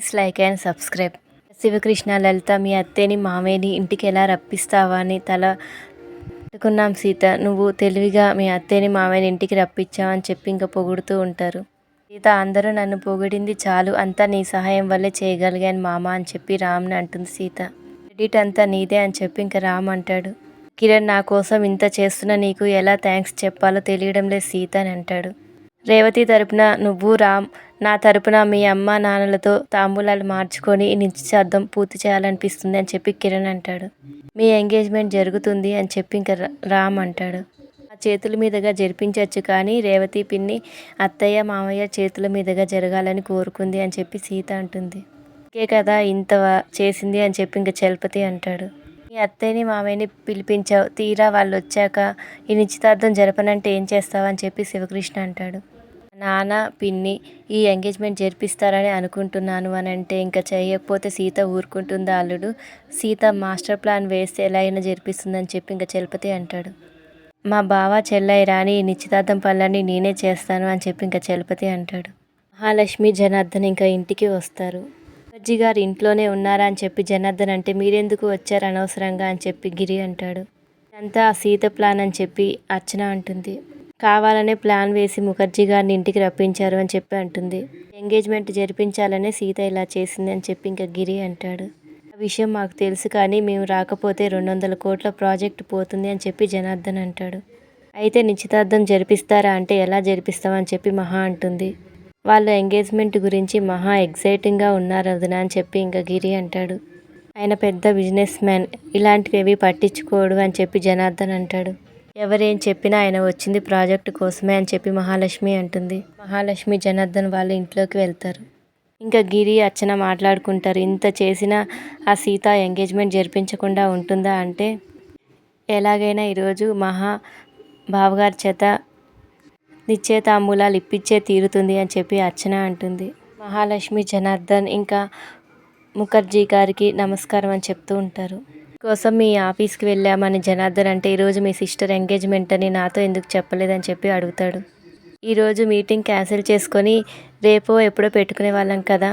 Please like and subscribe. Shivakrishna Lalitha మీ అత్తేని మామేని ఇంటికి ఎలా రప్పిస్తావా అని తల పెట్టుకున్నాం సీత. నువ్వు తెలివిగా మీ అత్తేని మామయ్యని ఇంటికి రప్పించావని చెప్పి ఇంకా పొగుడుతూ ఉంటారు. సీత అందరూ నన్ను పొగిడింది చాలు. అంతా నీ సహాయం వల్లే చేయగలిగాను మామ అని చెప్పి రామ్ని అంటుంది సీత. క్రెడిట్ అంతా నీదే అని చెప్పి ఇంకా రామ్ అంటాడు. కిరణ్ నా కోసం ఇంత చేస్తున్న నీకు ఎలా థ్యాంక్స్ చెప్పాలో తెలియడం లేదు సీత అని అంటాడు. రేవతి తరపున నువ్వు రామ్ నా తరపున మీ అమ్మ నాన్నలతో తాంబూలాలు మార్చుకొని ఈ నిశ్చితార్థం పూర్తి చేయాలనిపిస్తుంది అని చెప్పి కిరణ్ అంటాడు. మీ ఎంగేజ్మెంట్ జరుగుతుంది అని చెప్పి ఇంకా రా- రామ్ అంటాడు. ఆ చేతుల మీదుగా జరిపించవచ్చు కానీ రేవతి పిన్ని అత్తయ్య మామయ్య చేతుల మీదుగా జరగాలని కోరుకుంది అని చెప్పి సీత అంటుంది. ఇంకే కదా ఇంత చేసింది అని చెప్పి ఇంకా చలపతి అంటాడు. మీ అత్తయ్యని మామయ్యని పిలిపించావు. తీరా వాళ్ళు వచ్చాక ఈ నిశ్చితార్థం జరపనంటే ఏం చేస్తావు అని చెప్పి శివకృష్ణ అంటాడు. నాన్న పిన్ని ఈ ఎంగేజ్మెంట్ జరిపిస్తారని అనుకుంటున్నాను అని అంటే ఇంకా చేయకపోతే సీత ఊరుకుంటుందా అల్లుడు? సీత మాస్టర్ ప్లాన్ వేస్తే ఎలా అయినా జరిపిస్తుందని చెప్పి ఇంకా చలపతి అంటాడు. మా బావ చెల్లయ్య రాని ఈ నిశ్చితార్థం పనులన్నీ నేనే చేస్తాను అని చెప్పి ఇంకా చలపతి అంటాడు. మహాలక్ష్మి జనార్దన్ ఇంకా ఇంటికి వస్తారు. అజ్జి గారు ఇంట్లోనే ఉన్నారా అని చెప్పి జనార్దన్ అంటే మీరెందుకు వచ్చారు అనవసరంగా? అని చెప్పి గిరి అంటాడు. అంతా ఆ సీత ప్లాన్ అని చెప్పి అర్చన అంటుంది. కావాలనే ప్లాన్ వేసి ముఖర్జీ గారిని ఇంటికి రప్పించారు అని చెప్పి అంటుంది. ఎంగేజ్మెంట్ జరిపించాలనే సీత ఇలా చేసింది అని చెప్పి ఇంకా గిరి అంటాడు. ఆ విషయం మాకు తెలుసు కానీ మేము రాకపోతే రెండు వందల కోట్ల ప్రాజెక్ట్ పోతుంది అని చెప్పి జనార్దన్ అంటాడు. అయితే నిశ్చితార్థం జరిపిస్తారా అంటే ఎలా జరిపిస్తామని చెప్పి మహా అంటుంది. వాళ్ళ ఎంగేజ్మెంట్ గురించి మహా ఎగ్జైటింగ్గా ఉన్నారు వదిన అని చెప్పి ఇంకా గిరి అంటాడు. ఆయన పెద్ద బిజినెస్ మ్యాన్ ఇలాంటివి పట్టించుకోడు అని చెప్పి జనార్దన్ అంటాడు. ఎవరేం చెప్పినా ఆయన వచ్చింది ప్రాజెక్టు కోసమే అని చెప్పి మహాలక్ష్మి అంటుంది. మహాలక్ష్మి జనార్దన్ వాళ్ళ ఇంట్లోకి వెళ్తారు. ఇంకా గిరి అర్చన మాట్లాడుకుంటారు. ఇంత చేసినా ఆ సీత ఎంగేజ్మెంట్ జరిపించకుండా ఉంటుందా అంటే ఎలాగైనా ఈరోజు మహా బావగారి చేత నిశ్చయతాంబూలాలు ఇప్పించే తీరుతుంది అని చెప్పి అర్చన అంటుంది. మహాలక్ష్మి జనార్దన్ ఇంకా ముఖర్జీ గారికి నమస్కారం అని చెప్తూ ఉంటారు. కోసం మీ ఆఫీస్కి వెళ్ళామని జనార్దన్ అంటే ఈరోజు మీ సిస్టర్ ఎంగేజ్మెంట్ అని నాతో ఎందుకు చెప్పలేదని చెప్పి అడుగుతాడు. ఈరోజు మీటింగ్ క్యాన్సిల్ చేసుకొని రేపో ఎప్పుడో పెట్టుకునే వాళ్ళం కదా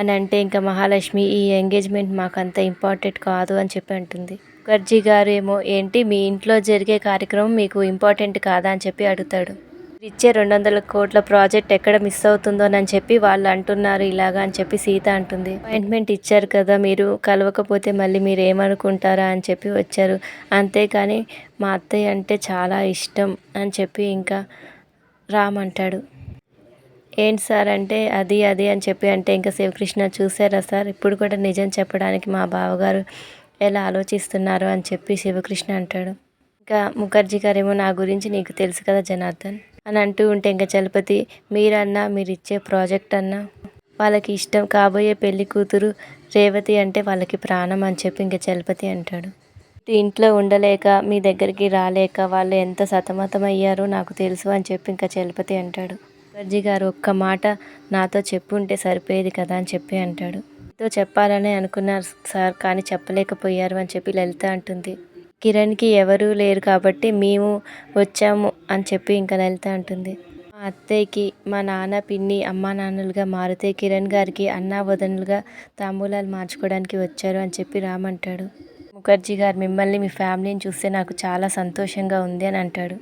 అని అంటే ఇంకా మహాలక్ష్మి ఈ ఎంగేజ్మెంట్ మాకు అంత ఇంపార్టెంట్ కాదు అని చెప్పి అంటుంది. ముఖర్జీ గారు ఏమో ఏంటి మీ ఇంట్లో జరిగే కార్యక్రమం మీకు ఇంపార్టెంట్ కాదా అని చెప్పి అడుగుతాడు. ఇచ్చే రెండు వందల కోట్ల ప్రాజెక్ట్ ఎక్కడ మిస్ అవుతుందోనని చెప్పి వాళ్ళు అంటున్నారు ఇలాగా అని చెప్పి సీత అంటుంది. అపాయింట్మెంట్ ఇచ్చారు కదా మీరు కలవకపోతే మళ్ళీ మీరు ఏమనుకుంటారా అని చెప్పి వచ్చారు. అంతేకాని మా అత్తయ్య అంటే చాలా ఇష్టం అని చెప్పి ఇంకా రామ్ అంటాడు. ఏంటి సార్ అంటే అది అది అని చెప్పి అంటే ఇంకా శివకృష్ణ చూసారా సార్? ఇప్పుడు కూడా నిజం చెప్పడానికి మా బావగారు ఎలా ఆలోచిస్తున్నారు అని చెప్పి శివకృష్ణ అంటాడు. ఇంకా ముఖర్జీ గారేమో నా గురించి నీకు తెలుసు కదా జనార్దన్? అని అంటూ ఉంటే ఇంకా చలపతి మీరన్నా మీరు ఇచ్చే ప్రాజెక్ట్ అన్నా వాళ్ళకి ఇష్టం కాబోయే పెళ్ళి కూతురు రేవతి అంటే వాళ్ళకి ప్రాణం అని చెప్పి ఇంకా చలపతి అంటాడు. ఇంట్లో ఉండలేక మీ దగ్గరికి రాలేక వాళ్ళు ఎంత సతమతమయ్యారో నాకు తెలుసు అని చెప్పి ఇంకా చలపతి అంటాడు. ముఖర్జీ గారు ఒక్క మాట నాతో చెప్పుంటే సరిపోయేది కదా అని చెప్పి అంటాడు. తో చెప్పాలని అనుకున్నారు సార్ కానీ చెప్పలేకపోయారు అని చెప్పి లలిత అంటుంది. కిరణ్కి ఎవరూ లేరు కాబట్టి మేము వచ్చాము అని చెప్పి ఇంకా లలిత అంటుంది. మా అత్తయ్యకి మా నాన్న పిన్ని అమ్మా నాన్నలుగా మారితే కిరణ్ గారికి అన్నా వదనులుగా తాంబూలాలు మార్చుకోవడానికి వచ్చారు అని చెప్పి రామ్ అంటాడు. ముఖర్జీ గారు మిమ్మల్ని మీ ఫ్యామిలీని చూస్తే నాకు చాలా సంతోషంగా ఉంది అని అంటాడు.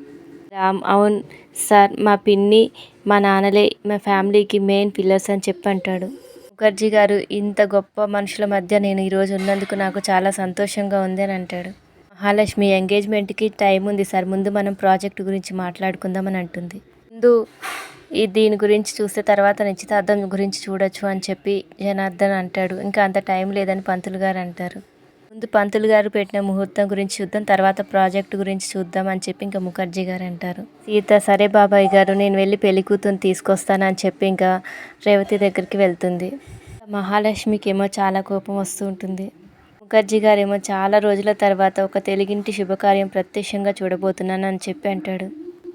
రామ్ అవును సార్ మా పిన్ని మా నాన్నలే మా ఫ్యామిలీకి మెయిన్ పిల్లర్స్ అని చెప్పి అంటాడు. ముఖర్జీ గారు ఇంత గొప్ప మనుషుల మధ్య నేను ఈరోజు ఉన్నందుకు నాకు చాలా సంతోషంగా ఉంది అని అంటాడు. మహాలక్ష్మి ఎంగేజ్మెంట్కి టైం ఉంది సార్. ముందు మనం ప్రాజెక్ట్ గురించి మాట్లాడుకుందామని అంటుంది. ముందు ఈ దీని గురించి చూస్తే తర్వాత నిశ్చితార్థం గురించి చూడొచ్చు అని చెప్పి జనార్దన్ అంటాడు. ఇంకా అంత టైం లేదని పంతులు గారు అంటారు. ముందు పంతులు గారు పెట్టిన ముహూర్తం గురించి చూద్దాం తర్వాత ప్రాజెక్ట్ గురించి చూద్దాం అని చెప్పి ఇంకా ముఖర్జీ గారు అంటారు. సీత సరే బాబాయ్ గారు నేను వెళ్ళి పెళ్ళి కూతురు తీసుకొస్తానని చెప్పి ఇంకా రేవతి దగ్గరికి వెళ్తుంది. మహాలక్ష్మికి ఏమో చాలా కోపం వస్తూ ఉంటుంది. ముఖర్జీ గారేమో చాలా రోజుల తర్వాత ఒక తెలుగింటి శుభకార్యం ప్రత్యక్షంగా చూడబోతున్నాను అని చెప్పి అంటాడు.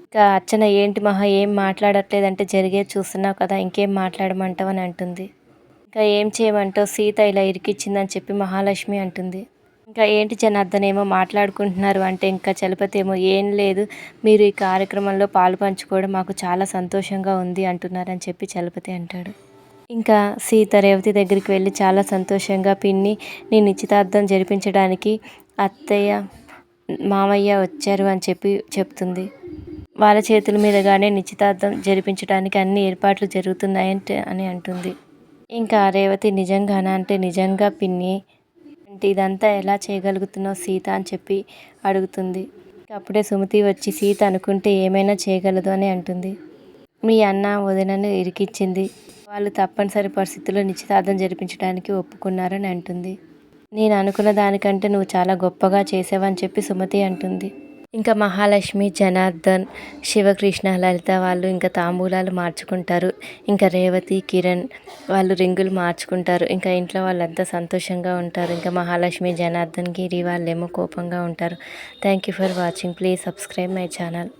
ఇంకా అర్చన ఏంటి మహా ఏం మాట్లాడట్లేదంటే జరిగేది చూస్తున్నావు కదా ఇంకేం మాట్లాడమంటావు అని అంటుంది. ఇంకా ఏం చేయమంటావు సీత ఇలా ఇరికిచ్చిందని చెప్పి మహాలక్ష్మి అంటుంది. ఇంకా ఏంటి జనార్దన్ ఏమో మాట్లాడుకుంటున్నారు అంటే ఇంకా చలపతి ఏమో ఏం లేదు మీరు ఈ కార్యక్రమంలో పాలు పంచుకోవడం మాకు చాలా సంతోషంగా ఉంది అంటున్నారని చెప్పి చలపతి అంటాడు. ఇంకా సీత రేవతి దగ్గరికి వెళ్ళి చాలా సంతోషంగా పిన్ని నీ నిశ్చితార్థం జరిపించడానికి అత్తయ్య మామయ్య వచ్చారు అని చెప్పి చెప్తుంది. వాళ్ళ చేతుల మీదుగానే నిశ్చితార్థం జరిపించడానికి అన్ని ఏర్పాట్లు జరుగుతున్నాయంటే అని అంటుంది. ఇంకా రేవతి నిజంగానా అంటే నిజంగా పిన్ని అంటే ఇదంతా ఎలా చేయగలుగుతున్నావు సీత అని చెప్పి అడుగుతుంది. అప్పుడే సుమతి వచ్చి సీత అనుకుంటే ఏమైనా చేయగలదు అని అంటుంది. మీ అన్న వదినను ఇరికిచ్చింది. వాళ్ళు తప్పనిసరి పరిస్థితుల్లో నిశ్చితార్థం జరిపించడానికి ఒప్పుకున్నారని అంటుంది. నేను అనుకున్న దానికంటే నువ్వు చాలా గొప్పగా చేసావని చెప్పి సుమతి అంటుంది. ఇంకా మహాలక్ష్మి జనార్దన్ శివకృష్ణ లలిత వాళ్ళు ఇంకా తాంబూలాలు మార్చుకుంటారు. ఇంకా రేవతి కిరణ్ వాళ్ళు రింగులు మార్చుకుంటారు. ఇంకా ఇంట్లో వాళ్ళంతా సంతోషంగా ఉంటారు. ఇంకా మహాలక్ష్మి జనార్దన్ గిరి వాళ్ళేమో కోపంగా ఉంటారు. Thank you for watching please subscribe my channel